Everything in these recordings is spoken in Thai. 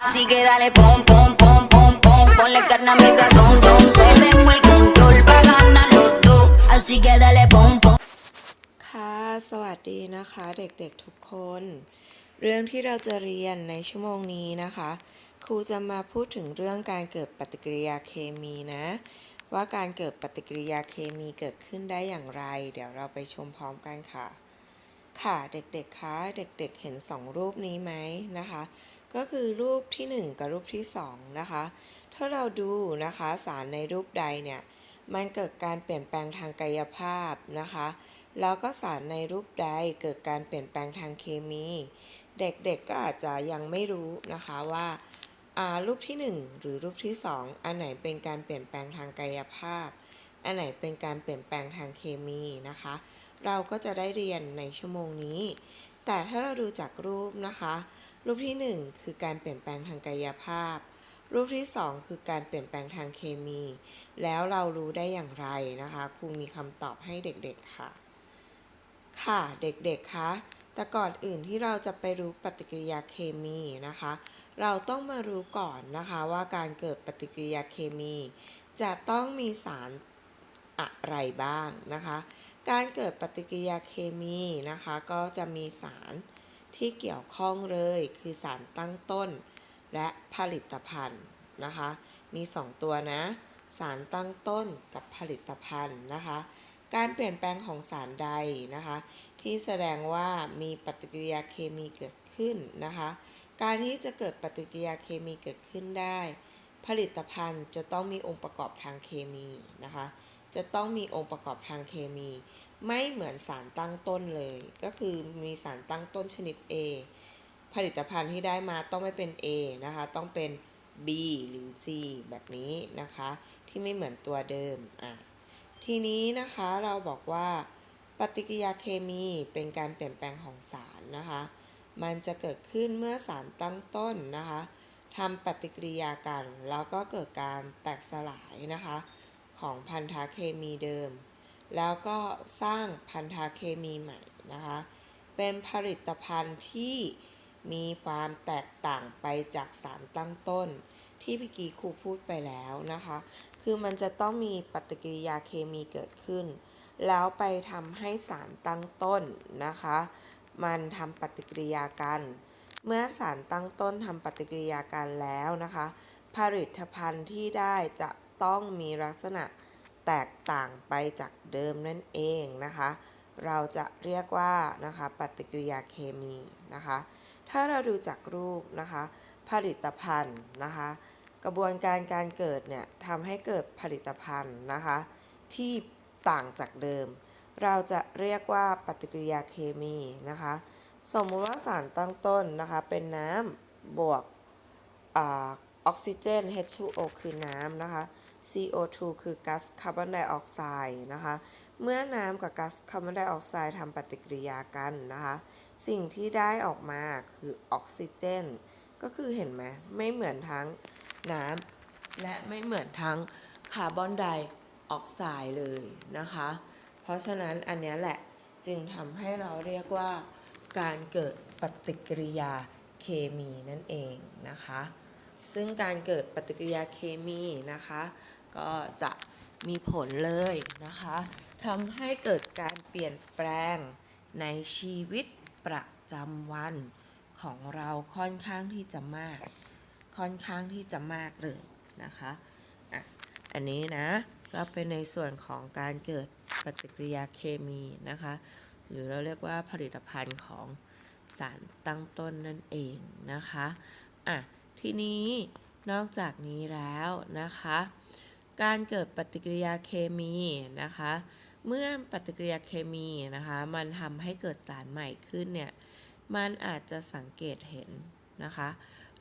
Así que dale pom pom pom pom pom, ponle carne a mi sazón, son, son, tengo el control para ganar los dos. Así que dale pom pom. ค่ะ สวัสดีนะคะเด็กๆทุกคน เรื่องที่เราจะเรียนในชั่วโมงนี้นะคะ ครูจะมาพูดถึงเรื่องการเกิดปฏิกิริยาเคมีนะ ว่าการเกิดปฏิกิริยาเคมีเกิดขึ้นได้อย่างไร เดี๋ยวเราไปชมพร้อมกันค่ะ ค่ะเด็กๆคะ เด็กๆเห็นสองรูปนี้ไหมนะคะ ก็คือรูปที่หนึ่งกับรูปที่สองนะคะ ถ้าเราดูนะคะสารในรูปใดเนี่ยมันเกิดการเปลี่ยนแปลงทางกายภาพนะคะ แล้วก็สารในรูปใดเกิดการเปลี่ยนแปลงทางเคมี เด็กๆก็อาจจะยังไม่รู้นะคะว่าอ่ารูปที่หนึ่งหรือรูปที่สองอันไหนเป็นการเปลี่ยนแปลงทางกายภาพ อันไหนเป็นการเปลี่ยนแปลงทางเคมีนะคะ เราก็จะได้เรียนในชั่วโมงนี้ แต่ถ้าเราดูจากรูปนะคะ รูปที่หนึ่งคือการเปลี่ยนแปลงทางกายภาพ รูปที่สองคือการเปลี่ยนแปลงทางเคมี แล้วเรารู้ได้อย่างไรนะคะครูมีคำตอบให้เด็กๆค่ะ ค่ะเด็กๆคะแต่ก่อนอื่นที่เราจะไปรู้ปฏิกิริยาเคมีนะคะ เราต้องมารู้ก่อนนะคะว่าการเกิดปฏิกิริยาเคมี จะต้องมีสาร อะไรบ้างนะคะ การเกิดปฏิกิริยาเคมีนะคะก็จะมีสารที่เกี่ยวข้องเลยคือสารตั้งต้น และผลิตภัณฑ์นะคะ มี 2 ตัวนะ สารตั้งต้นกับผลิตภัณฑ์นะคะ การเปลี่ยนแปลงของสารใดนะคะ ที่แสดงว่ามีปฏิกิริยาเคมีเกิดขึ้นนะคะ การที่จะเกิดปฏิกิริยาเคมีเกิดขึ้นได้ ผลิตภัณฑ์จะต้องมีองค์ประกอบทางเคมีนะคะ จะต้องมีองค์ประกอบทางเคมี ไม่เหมือนสารตั้งต้นเลย ก็คือมีสารตั้งต้นชนิด A ผลิตภัณฑ์ที่ได้มาต้องไม่เป็น A นะคะ ต้องเป็น B หรือ C แบบนี้นะคะ ที่ไม่เหมือนตัวเดิมอะทีนี้นะคะเราบอกว่าปฏิกิริยาเคมีเป็นการเปลี่ยนแปลงของสารนะคะ มันจะเกิดขึ้นเมื่อสารตั้งต้นนะคะทำปฏิกิริยากัน แล้วก็เกิดการแตกสลายนะคะ ของพันธะเคมีเดิม แล้วก็สร้างพันธะเคมีใหม่นะคะ เป็นผลิตภัณฑ์ที่มีความแตกต่างไปจากสารตั้งต้น ที่เมื่อกี้ครูพูดไปแล้วนะคะ คือมันจะต้องมีปฏิกิริยาเคมีเกิดขึ้น แล้วไปทำให้สารตั้งต้นนะคะ มันทำปฏิกิริยากัน เมื่อสารตั้งต้นทำปฏิกิริยากันแล้วนะคะ ผลิตภัณฑ์ที่ได้จะ ต้องมีลักษณะแตกต่างไปจากเดิมนั่นเองนะคะ เราจะเรียกว่านะคะปฏิกิริยาเคมีนะคะ ถ้าเราดูจากรูปนะคะ ผลิตภัณฑ์นะคะ กระบวนการการเกิดเนี่ยทำให้เกิดผลิตภัณฑ์นะคะ ที่ต่างจากเดิม เราจะเรียกว่าปฏิกิริยาเคมีนะคะ สมมุติว่าสารตั้งต้นนะคะเป็นน้ำบวกอออกซิเจน H2O คือน้ำนะคะ CO2 คือก๊าซคาร์บอนไดออกไซด์นะคะ เมื่อน้ำกับก๊าซคาร์บอนไดออกไซด์ทำปฏิกิริยากันนะคะ สิ่งที่ได้ออกมาคือออกซิเจน ก็คือเห็นไหมไม่เหมือนทั้งน้ำและไม่เหมือนทั้งคาร์บอนไดออกไซด์เลยนะคะ เพราะฉะนั้นอันนี้แหละจึงทำให้เราเรียกว่าการเกิดปฏิกิริยาเคมีนั่นเองนะคะ ซึ่งการเกิดปฏิกิริยาเคมีนะคะ ก็จะมีผลเลยนะคะทำให้เกิดการเปลี่ยนแปลงในชีวิตประจำวันของเราค่อนข้างที่จะมาก ค่อนข้างที่จะมากเลยนะคะอะอันนี้นะก็เป็นในส่วนของการเกิดปฏิกิริยาเคมีนะคะ หรือเราเรียกว่าผลิตภัณฑ์ของสารตั้งต้นนั่นเองนะคะอะทีนี้นอกจากนี้แล้วนะคะ การเกิดปฏิกิริยาเคมีนะคะ เมื่อปฏิกิริยาเคมีนะคะ มันทำให้เกิดสารใหม่ขึ้นเนี่ยมันอาจจะสังเกตเห็นนะคะ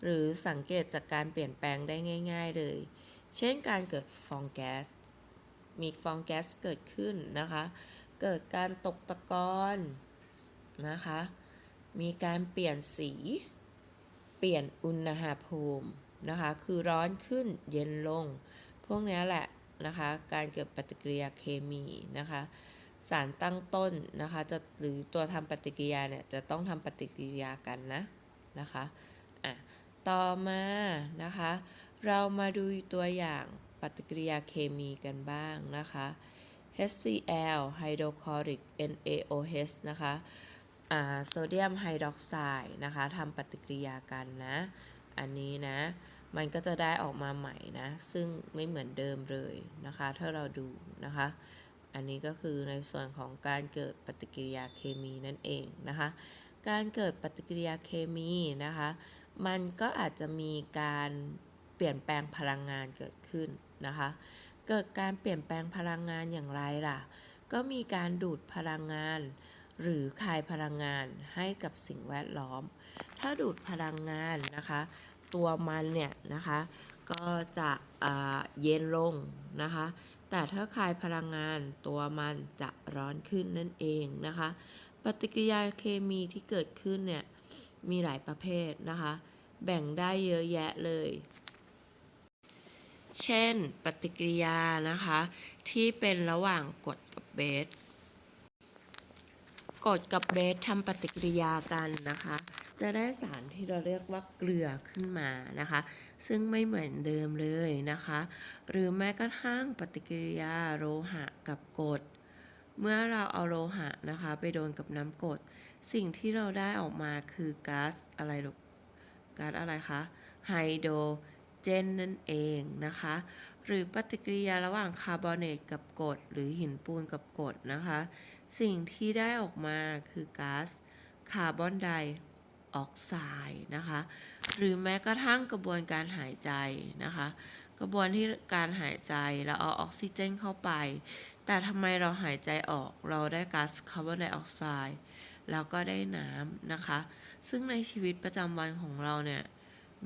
หรือสังเกตจากการเปลี่ยนแปลงได้ง่าย ๆเลย เช่นการเกิดฟองแก๊ส มีฟองแก๊สเกิดขึ้นนะคะ เกิดการตกตะกอนนะคะ มีการเปลี่ยนสี เปลี่ยนอุณหภูมินะคะ คือร้อนขึ้นเย็นลง พวกนี้แหละนะคะ การเกิดปฏิกิริยาเคมีนะคะ สารตั้งต้นนะคะจะหรือตัวทำปฏิกิริยาเนี่ยจะต้องทำปฏิกิริยากันนะนะคะอะต่อมานะคะ เรามาดูตัวอย่างปฏิกิริยาเคมีกันบ้างนะคะ HCl hydrochloric NaOH นะคะโซเดียมไฮดรอกไซด์นะคะทำปฏิกิริยากันนะ อันนี้นะ มันก็จะได้ออกมาใหม่นะ ซึ่งไม่เหมือนเดิมเลยนะคะ ถ้าเราดูนะคะ อันนี้ก็คือในส่วนของการเกิดปฏิกิริยาเคมีนั่นเองนะคะ การเกิดปฏิกิริยาเคมีนะคะ มันก็อาจจะมีการเปลี่ยนแปลงพลังงานเกิดขึ้นนะคะ เกิดการเปลี่ยนแปลงพลังงานอย่างไรล่ะ ก็มีการดูดพลังงาน หรือคายพลังงานให้กับสิ่งแวดล้อม ถ้าดูดพลังงานนะคะ ตัวมันเนี่ยนะคะ ก็จะเย็นลงนะคะ แต่ถ้าคายพลังงานตัวมันจะร้อนขึ้นนั่นเองนะคะ ปฏิกิริยาเคมีที่เกิดขึ้นเนี่ยมีหลายประเภทนะคะ แบ่งได้เยอะแยะเลย เช่น ปฏิกิริยานะคะ ที่เป็นระหว่างกรดกับเบสกรดกับเบสทำปฏิกิริยากันนะคะ จะได้สารที่เราเรียกว่าเกลือขึ้นมานะคะ ซึ่งไม่เหมือนเดิมเลยนะคะ หรือแม้กระทั่งปฏิกิริยาโลหะกับกรดเมื่อเราเอาโลหะนะคะ ไปโดนกับน้ำกรดสิ่งที่เราได้ออกมาคือก๊าซอะไรลูกก๊าซอะไรคะไฮโดรเจนนั่นเองนะคะ หรือปฏิกิริยาระหว่างคาร์บอเนตกับกรดหรือหินปูนกับกรดนะคะ สิ่งที่ได้ออกมาคือก๊าซคาร์บอนไดอ ออกไซด์นะคะ หรือแม้กระทั่งกระบวนการหายใจนะคะ กระบวนที่การหายใจเราเอาออกซิเจนเข้าไป แต่ทำไมเราหายใจออกเราได้ก๊าซคาร์บอนไดออกไซด์แล้วก็ได้น้ำนะคะ ซึ่งในชีวิตประจำวันของเราเนี่ย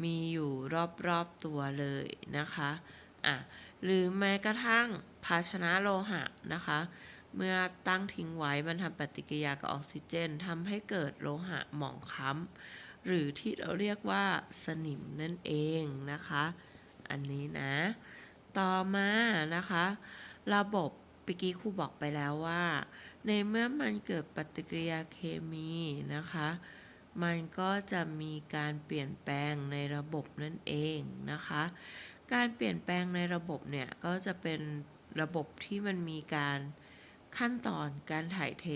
มีอยู่รอบๆตัวเลยนะคะอะหรือแม้กระทั่งภาชนะโลหะนะคะ เมื่อตั้งทิ้งไว้มันทำปฏิกิริยากับออกซิเจนทำให้เกิดโลหะหมองคล้ำหรือที่เราเรียกว่าสนิมนั่นเองนะคะ อันนี้นะ ต่อมานะคะ ระบบเมื่อกี้ครูบอกไปแล้วว่า ในเมื่อมันเกิดปฏิกิริยาเคมีนะคะ มันก็จะมีการเปลี่ยนแปลงในระบบนั่นเองนะคะ การเปลี่ยนแปลงในระบบเนี่ยก็จะเป็นระบบที่มันมีการ ขั้นตอนการถ่ายเท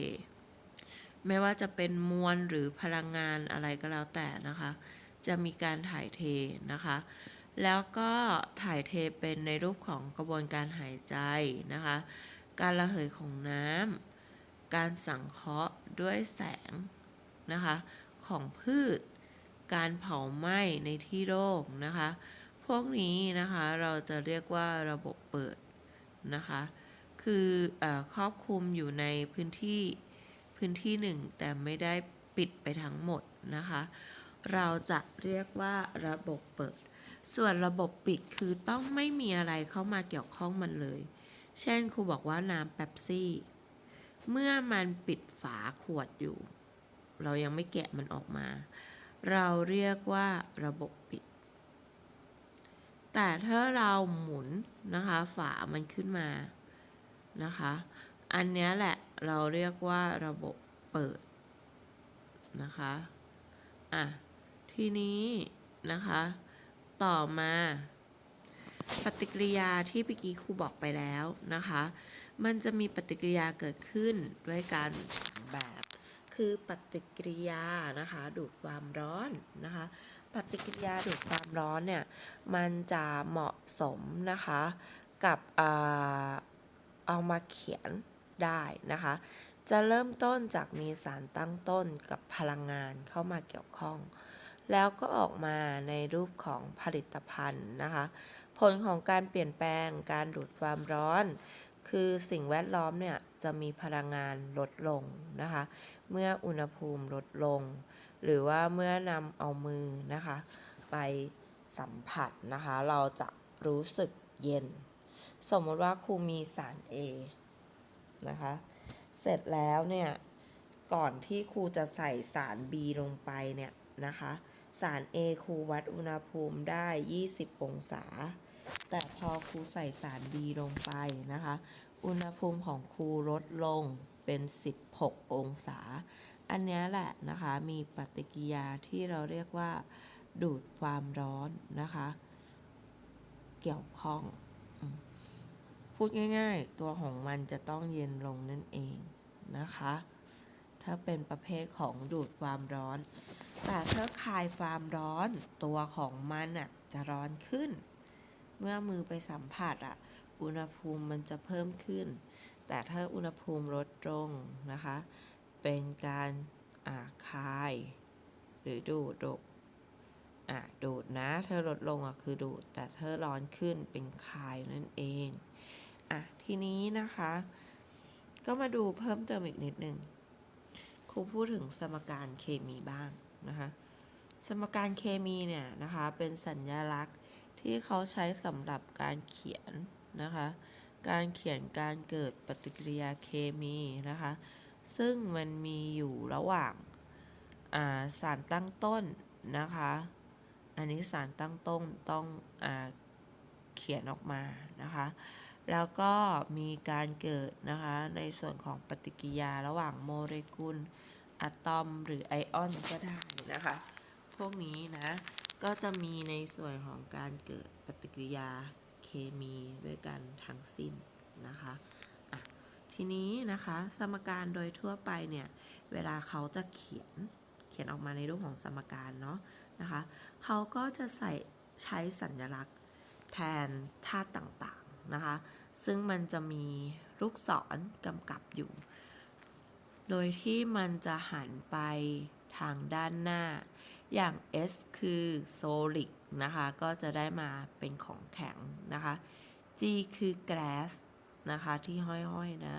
ไม่ว่าจะเป็นมวลหรือพลังงานอะไรก็แล้วแต่นะคะ จะมีการถ่ายเทนะคะ แล้วก็ถ่ายเทเป็นในรูปของกระบวนการหายใจนะคะ การระเหยของน้ำการสังเคราะห์ด้วยแสงนะคะ ของพืช การเผาไหม้ในที่โล่งนะคะ พวกนี้นะคะเราจะเรียกว่าระบบเปิดนะคะ คืออครอบคลุมอยู่ในพื้นที่พื้นที่หนึ่งแต่ไม่ได้ปิดไปทั้งหมดนะคะ เราจะเรียกว่าระบบเปิด ส่วนระบบปิดคือต้องไม่มีอะไรเข้ามาเกี่ยวข้องมันเลย เช่นครูบอกว่าน้ำเป๊ปซี่ เมื่อมันปิดฝาขวดอยู่ เรายังไม่แกะมันออกมา เราเรียกว่าระบบปิด แต่ถ้าเราหมุนนะคะฝามันขึ้นมา นะคะ อันนี้แหละเราเรียกว่าระบบเปิดนะคะ อะ ทีนี้นะคะ ต่อมา ปฏิกิริยาที่เมื่อกี้ครูบอกไปแล้วนะคะ มันจะมีปฏิกิริยาเกิดขึ้นด้วยกันสามแบบ คือปฏิกิริยานะคะ ดูดความร้อนนะคะ ปฏิกิริยาดูดความร้อนเนี่ย มันจะเหมาะสมนะคะ กับอ่า เอามาเขียนได้นะคะ จะเริ่มต้นจากมีสารตั้งต้นกับพลังงานเข้ามาเกี่ยวข้อง แล้วก็ออกมาในรูปของผลิตภัณฑ์นะคะ ผลของการเปลี่ยนแปลงการดูดความร้อน คือสิ่งแวดล้อมเนี่ยจะมีพลังงานลดลงนะคะ เมื่ออุณหภูมิลดลง หรือว่าเมื่อนำเอามือนะคะ ไปสัมผัสนะคะ เราจะรู้สึกเย็น สมมติว่าครูมีสาร A นะคะ เสร็จแล้วเนี่ย ก่อนที่ครูจะใส่สาร B ลงไปเนี่ยนะคะ สาร A ครูวัดอุณหภูมิได้ 20 องศา แต่พอครูใส่สาร B ลงไปนะคะ อุณหภูมิของครูลดลงเป็น 16 องศา อันนี้แหละนะคะ มีปฏิกิริยาที่เราเรียกว่า ดูดความร้อนนะคะ เกี่ยวข้องอ พูดง่ายๆ ตัวของมันจะต้องเย็นลงนั่นเองนะคะ ถ้าเป็นประเภทของดูดความร้อน แต่ถ้าคายความร้อน ตัวของมันอะจะร้อนขึ้น เมื่อมือไปสัมผัสอะ อุณหภูมิมันจะเพิ่มขึ้น แต่ถ้าอุณหภูมิลดลงนะคะ เป็นการอาคาย หรือดูดดกอะดูดนะ เธอลดลงอะคือดูด แต่เธอร้อนขึ้นเป็นคายนั่นเอง อะทีนี้นะคะ ก็มาดูเพิ่มเติมอีกนิดนึงครูพูดถึงสมการเคมีบ้างนะคะสมการเคมีเนี่ยนะคะเป็นสัญลักษณ์ที่เขาใช้สำหรับการเขียนนะคะการเขียนการเกิดปฏิกิริยาเคมีนะคะซึ่งมันมีอยู่ระหว่างาสารตั้งต้นนะคะอันนี้สารตั้งต้นต้องอเขียนออกมานะคะ แล้วก็มีการเกิดนะคะในส่วนของปฏิกิยาระหว่างโมเลกุลอะตอมหรือไอออนก็ได้นะคะ พวกนี้นะ ก็จะมีในส่วนของการเกิดปฏิกิริยาเคมีด้วยกันทั้งสิ้นนะคะะทีนี้นะคะสมการโดยทั่วไปเนี่ย เวลาเขาจะเขียนเขียนออกมาในรูปของสมการเนาะนะคะ เขาก็จะใส่ใช้สัญลักษณ์แทนธาตุต่าง นะคะ ซึ่งมันจะมีลูกศรกำกับอยู่ โดยที่มันจะหันไปทางด้านหน้า อย่าง S คือ solid นะคะ ก็จะได้มาเป็นของแข็งนะคะ G คือ glass นะคะ ที่ห้อยๆนะ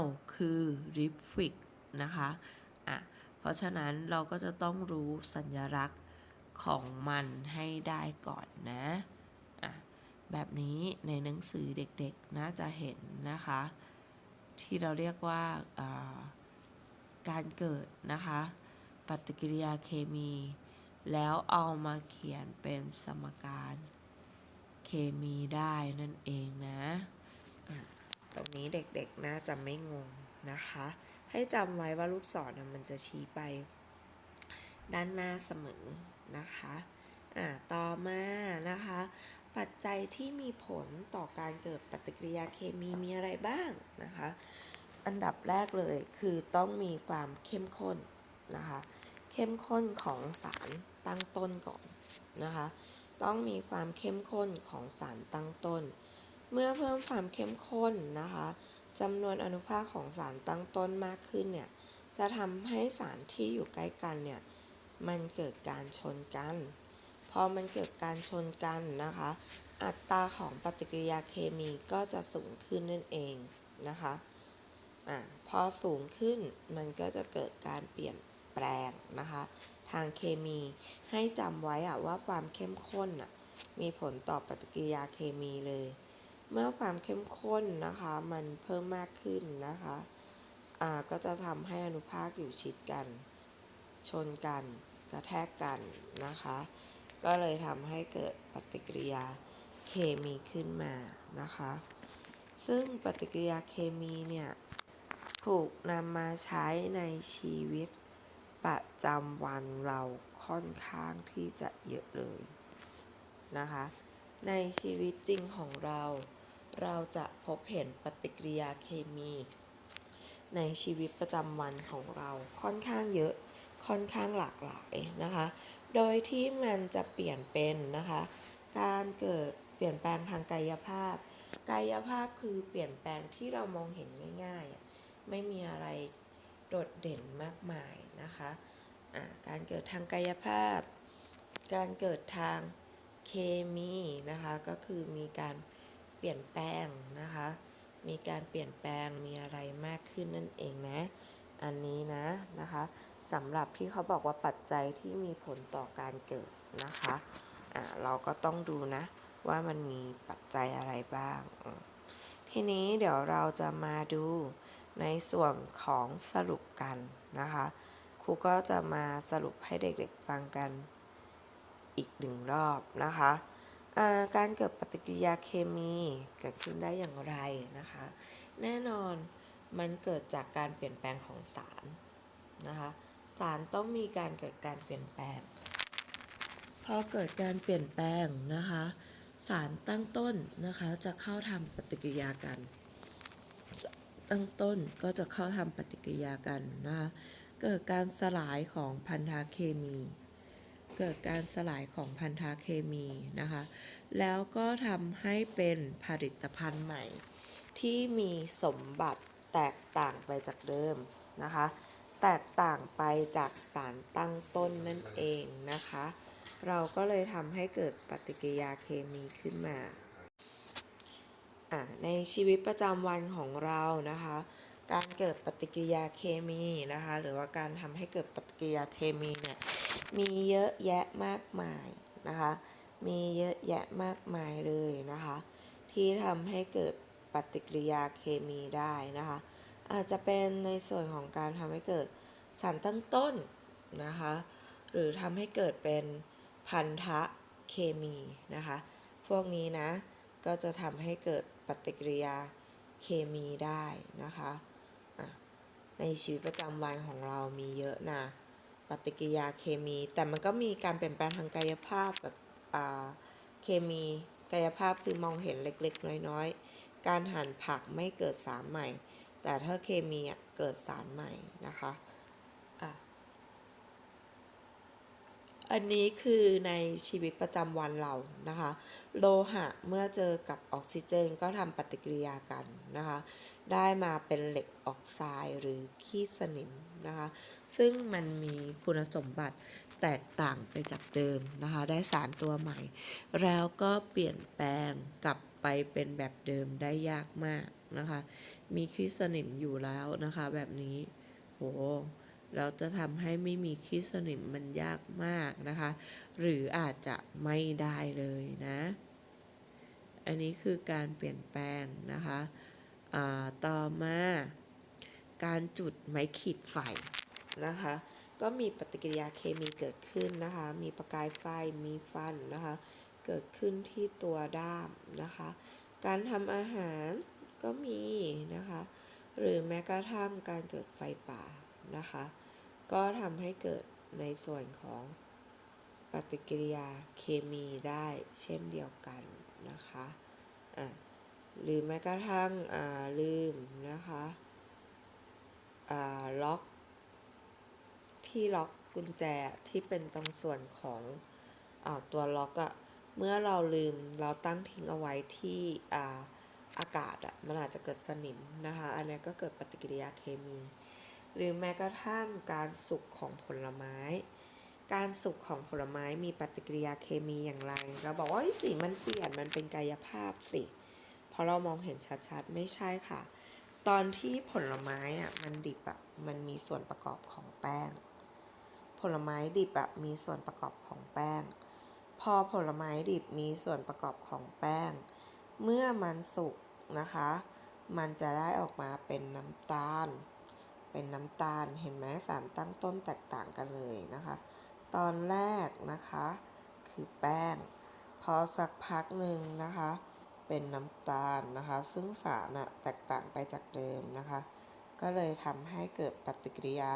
L คือ liquid นะคะอะเพราะฉะนั้นเราก็จะต้องรู้สัญลักษณ์ของมันให้ได้ก่อนนะอะ แบบนี้ในหนังสือเด็กๆน่าจะเห็นนะคะ ที่เราเรียกว่าาการเกิดนะคะ ปฏิกิริยาเคมี แล้วเอามาเขียนเป็นสมการเคมีได้นั่นเองนะะตรงนี้เด็กๆน่าจะไม่งงนะคะ ให้จำไว้ว่าลูกศรมันจะชี้ไปด้านหน้าเสมอนะคะ อะต่อมานะคะ ปัจจัยที่มีผลต่อการเกิดปฏิกิริยาเคมีมีอะไรบ้างนะคะ อันดับแรกเลยคือต้องมีความเข้มข้นนะคะ เข้มข้นของสารตั้งต้นก่อนนะคะ ต้องมีความเข้มข้นของสารตั้งต้น เมื่อเพิ่มความเข้มข้นนะคะจำนวนอนุภาคของสารตั้งต้นมากขึ้นเนี่ยจะทำให้สารที่อยู่ใกล้กันเนี่ยมันเกิดการชนกัน พอมันเกิดการชนกันนะคะ อัตราของปฏิกิริยาเคมีก็จะสูงขึ้นนั่นเองนะคะอะพอสูงขึ้นมันก็จะเกิดการเปลี่ยนแปลงนะคะ ทางเคมีให้จำไว้อะว่าความเข้มข้นอะมีผลต่อปฏิกิริยาเคมีเลย เมื่อความเข้มข้นนะคะมันเพิ่มมากขึ้นนะคะอ่าก็จะทำให้อนุภาคอยู่ชิดกัน ชนกัน กระแทกกันนะคะ ก็เลยทำให้เกิดปฏิกิริยาเคมีขึ้นมานะคะ ซึ่งปฏิกิริยาเคมีเนี่ยถูกนำมาใช้ในชีวิตประจำวันเราค่อนข้างที่จะเยอะเลยนะคะ ในชีวิตจริงของเรา เราจะพบเห็นปฏิกิริยาเคมี ในชีวิตประจำวันของเราค่อนข้างเยอะค่อนข้างหลากหลายนะคะ โดยที่มันจะเปลี่ยนเป็นนะคะ การเกิดเปลี่ยนแปลงทางกายภาพ กายภาพคือเปลี่ยนแปลงที่เรามองเห็นง่ายๆ ไม่มีอะไรโดดเด่นมากมายนะคะะการเกิดทางกายภาพ การเกิดทางเคมีนะคะก็คือมีการเปลี่ยนแปลงนะคะ มีการเปลี่ยนแปลงมีอะไรมากขึ้นนั่นเองนะ อันนี้นะนะคะ สำหรับที่เขาบอกว่าปัจจัยที่มีผลต่อการเกิดนะคะะเราก็ต้องดูนะว่ามันมีปัจจัยอะไรบ้าง ทีนี้เดี๋ยวเราจะมาดูในส่วนของสรุปกันนะคะครูก็จะมาสรุปให้เด็กๆฟังกันอีกหนึ่งรอบนะคะการเกิดปฏิกิริยาเคมีเกิดขึ้นได้อย่างไรนะคะ แน่นอนมันเกิดจากการเปลี่ยนแปลงของสารนะคะ สารต้องมีการเกิดการเปลี่ยนแปลง พอเกิดการเปลี่ยนแปลงนะคะ สารตั้งต้นนะคะจะเข้าทำปฏิกิริยากัน ตั้งต้นก็จะเข้าทำปฏิกิริยากันนะคะเกิดการสลายของพันธะเคมี เกิดการสลายของพันธะเคมีนะคะ แล้วก็ทำให้เป็นผลิตภัณฑ์ใหม่ ที่มีสมบัติแตกต่างไปจากเดิมนะคะ แตกต่างไปจากสารตั้งต้นนั่นเองนะคะ เราก็เลยทำให้เกิดปฏิกิริยาเคมีขึ้นมาในชีวิตประจำวันของเรานะคะ การเกิดปฏิกิริยาเคมีนะคะ หรือว่าการทำให้เกิดปฏิกิริยาเคมีเนี่ยมีเยอะแยะมากมายนะคะ มีเยอะแยะมากมายเลยนะคะ ที่ทำให้เกิดปฏิกิริยาเคมีได้นะคะ อาจจะเป็นในส่วนของการทำให้เกิดสารตั้งต้นนะคะ หรือทำให้เกิดเป็นพันธะเคมีนะคะ พวกนี้นะ ก็จะทำให้เกิดปฏิกิริยาเคมีได้นะคะะในชีวิตประจำวันของเรามีเยอะนะปฏิกิริยาเคมี แต่มันก็มีการเปลี่ยนแปลงทางกายภาพกับเคมีกายภาพคือมองเห็นเล็กๆ น้อยๆ การหั่นผักไม่เกิดสารใหม่ แต่ถ้าเคมีอะเกิดสารใหม่นะคะอะอันนี้คือในชีวิตประจำวันเรานะคะ โลหะเมื่อเจอกับออกซิเจนก็ทำปฏิกิริยากันนะคะ ได้มาเป็นเหล็กออกไซด์หรือขี้สนิมนะคะ ซึ่งมันมีคุณสมบัติแตกต่างไปจากเดิมนะคะ ได้สารตัวใหม่ แล้วก็เปลี่ยนแปลงกลับไปเป็นแบบเดิมได้ยากมาก นะคะ มีขี้สนิมอยู่แล้วนะคะ แบบนี้ โห เราจะทำให้ไม่มีขี้สนิมมันยากมากนะคะ หรืออาจจะไม่ได้เลยนะ อันนี้คือการเปลี่ยนแปลงนะคะต่อมา การจุดไม้ขีดไฟนะคะ ก็มีปฏิกิริยาเคมีเกิดขึ้นนะคะ มีประกายไฟมีฟันนะคะ เกิดขึ้นที่ตัวด้ามนะคะ การทำอาหาร ก็มีนะคะ หรือแม้กระทั่งการเกิดไฟป่านะคะ ก็ทำให้เกิดในส่วนของปฏิกิริยาเคมีได้เช่นเดียวกันนะคะอะหรือแม้กระทั่งอ่าลืมนะคะอ่าล็อก ที่ล็อกกุญแจที่เป็นตรงส่วนของอาตัวล็อกอะเมื่อเราลืมเราตั้งทิ้งเอาไว้ที่อ่า อากาศอะมันอาจจะเกิดสนิมนะคะ อันนี้ก็เกิดปฏิกิริยาเคมี หรือแม้กระทั่งการสุกของผลไม้ การสุกของผลไม้มีปฏิกิริยาเคมีอย่างไร เราบอกว่าเฮ้ยสีมันเปลี่ยนมันเป็นกายภาพสิเพราะเรามองเห็นชัดๆ ไม่ใช่ค่ะ ตอนที่ผลไม้อะมันดิบอะมันมีส่วนประกอบของแป้ง ผลไม้ดิบอะมีส่วนประกอบของแป้ง พอผลไม้ดิบมีส่วนประกอบของแป้งเมื่อมันสุก นะคะ มันจะได้ออกมาเป็นน้ำตาล เป็นน้ำตาลเห็นไหมสารตั้งต้นแตกต่างกันเลยนะคะ ตอนแรกนะคะ คือแป้ง พอสักพักหนึ่งนะคะ เป็นน้ำตาลนะคะ ซึ่งสารนะแตกต่างไปจากเดิมนะคะ ก็เลยทำให้เกิดปฏิกิริยา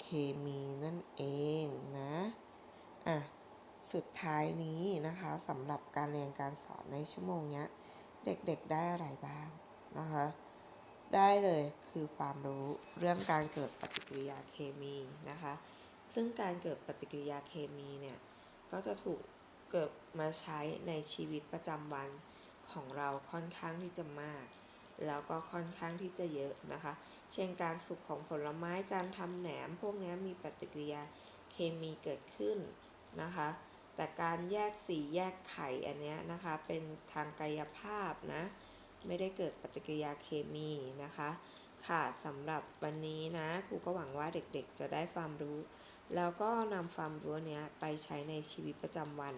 เคมีนั่นเองนะอะสุดท้ายนี้นะคะสำหรับการเรียนการสอนในชั่วโมงเนี้ย เด็กๆได้อะไรบ้างนะคะได้เลยคือความรู้เรื่องการเกิดปฏิกิริยาเคมีนะคะซึ่งการเกิดปฏิกิริยาเคมีเนี่ยก็จะถูกเกิดมาใช้ในชีวิตประจำวันของเราค่อนข้างที่จะมาก แล้วก็ค่อนข้างที่จะเยอะนะคะ เช่นการสุกของผลไม้การทำแหนม พวกนี้มีปฏิกิริยาเคมีเกิดขึ้นนะคะ แต่การแยกสีแยกไข่อันเนี้ยนะคะเป็นทางกายภาพนะ ไม่ได้เกิดปฏิกิริยาเคมีนะคะ ค่ะสำหรับวันนี้นะครูก็หวังว่าเด็กๆ จะได้ความรู้ แล้วก็นำความรู้เนี้ยไปใช้ในชีวิตประจำวัน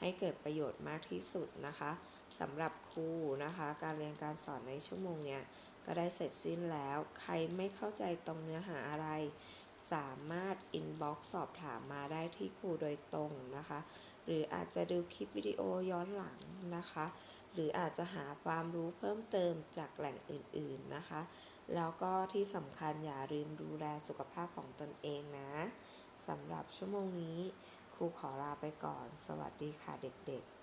ให้เกิดประโยชน์มากที่สุดนะคะสำหรับครูนะคะ การเรียนการสอนในชั่วโมงเนี้ยก็ได้เสร็จสิ้นแล้ว ใครไม่เข้าใจตรงเนื้อหาอะไร สามารถ inbox สอบถามมาได้ที่ครูโดยตรงนะคะ หรืออาจจะดูคลิปวิดีโอย้อนหลังนะคะ หรืออาจจะหาความรู้เพิ่มเติมจากแหล่งอื่นๆนะคะ แล้วก็ที่สำคัญอย่าลืมดูแลสุขภาพของตนเองนะสำหรับชั่วโมงนี้ครูขอลาไปก่อน สวัสดีค่ะเด็กๆ